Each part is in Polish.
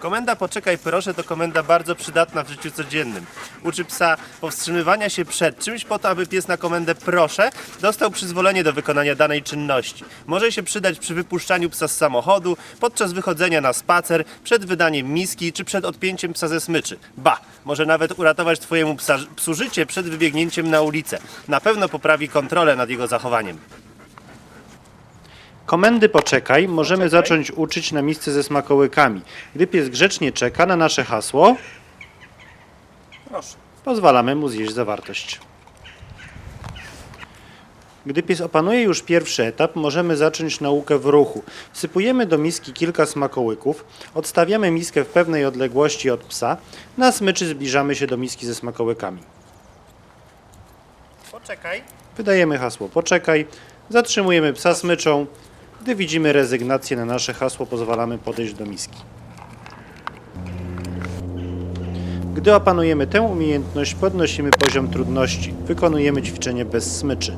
Komenda poczekaj proszę to komenda bardzo przydatna w życiu codziennym. Uczy psa powstrzymywania się przed czymś po to, aby pies na komendę proszę dostał przyzwolenie do wykonania danej czynności. Może się przydać przy wypuszczaniu psa z samochodu, podczas wychodzenia na spacer, przed wydaniem miski czy przed odpięciem psa ze smyczy. Ba, może nawet uratować twojemu psa, psu życie przed wybiegnięciem na ulicę. Na pewno poprawi kontrolę nad jego zachowaniem. Komendy poczekaj możemy zacząć uczyć na misce ze smakołykami. Gdy pies grzecznie czeka na nasze hasło, Proszę. pozwalamy mu zjeść zawartość. Gdy pies opanuje już pierwszy etap, możemy zacząć naukę w ruchu. Wsypujemy do miski kilka smakołyków, odstawiamy miskę w pewnej odległości od psa, na smyczy zbliżamy się do miski ze smakołykami. Poczekaj. Wydajemy hasło poczekaj, zatrzymujemy psa smyczą. Gdy widzimy rezygnację na nasze hasło, pozwalamy podejść do miski. Gdy opanujemy tę umiejętność, podnosimy poziom trudności. Wykonujemy ćwiczenie bez smyczy.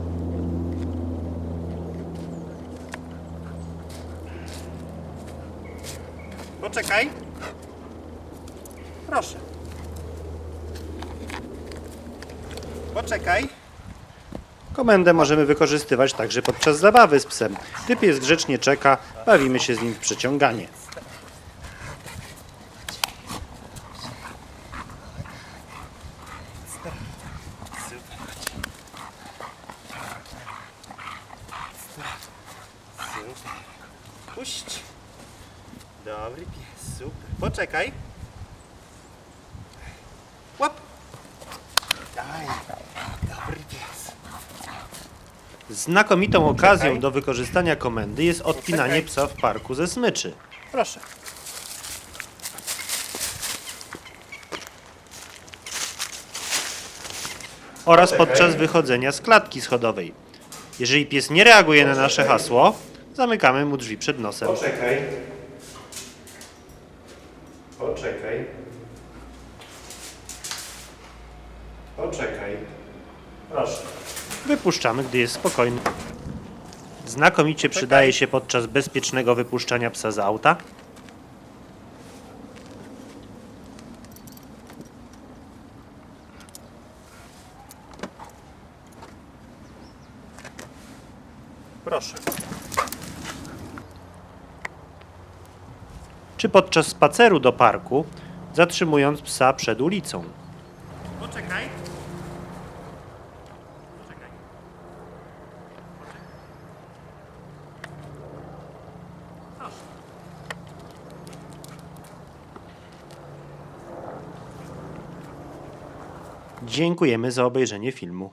Poczekaj. Proszę. Poczekaj. Komendę możemy wykorzystywać także podczas zabawy z psem. Gdy pies grzecznie czeka, bawimy się z nim w przeciąganie. Puść. Dobry pies, super. Poczekaj. Łap. Daj. Dobry pies. Znakomitą okazją do wykorzystania komendy jest odpinanie psa w parku ze smyczy. Proszę. oraz podczas wychodzenia z klatki schodowej. Jeżeli pies nie reaguje na nasze hasło, zamykamy mu drzwi przed nosem. Poczekaj. Poczekaj. Poczekaj. Proszę. Wypuszczamy, gdy jest spokojny. Znakomicie przydaje się podczas bezpiecznego wypuszczania psa z auta. Proszę. czy podczas spaceru do parku, zatrzymując psa przed ulicą. Poczekaj. Poczekaj. Proszę. Dziękujemy za obejrzenie filmu.